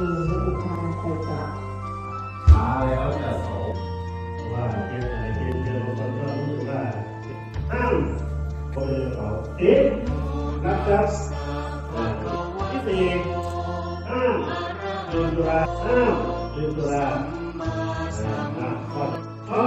ตูและบุพาโคตะช้าแล้วจะสองว่าเจออะไรเจอเจอบางคนก็รู้สึกว่าอ้าวคนเดินเขาเอ๊ะนับครับที่สี่อ้าวลืมตัวอ้าวลืมตัวอ้าวข้อ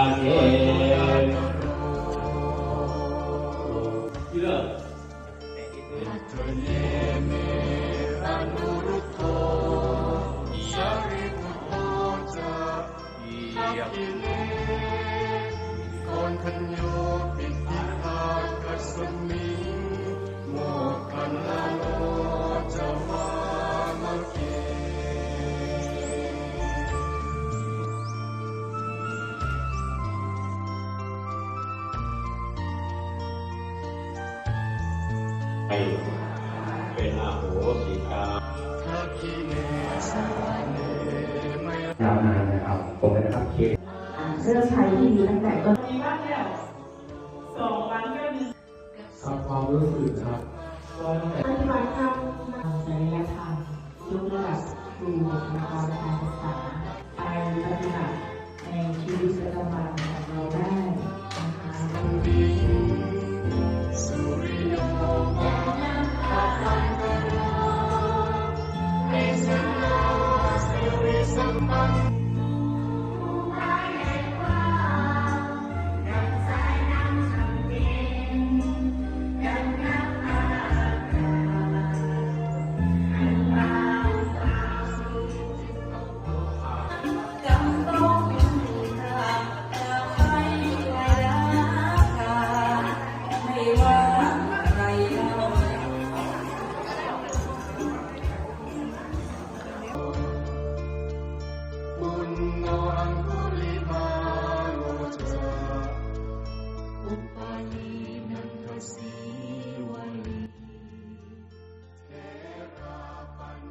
สะอันเอโรที่เลิกเธอเย ไปเป็นอาโหสิกรรมทักกิเลสาเนมยยาวนานนะครับผมเป็นนะครับเคอ่าเสื้อใช้ที่ดีตั้งแต่ต้นมีบ้างแล้วสองวันก็มีครับความรู้สึกครับว่าตั้งแต่ปฏิบัติธรรมจริยธรรมยกระดับครูนะคะการศึกษาไปปฏิบัติในชีวิตประจำวันของเราได้นะคะดิงสุริโย oh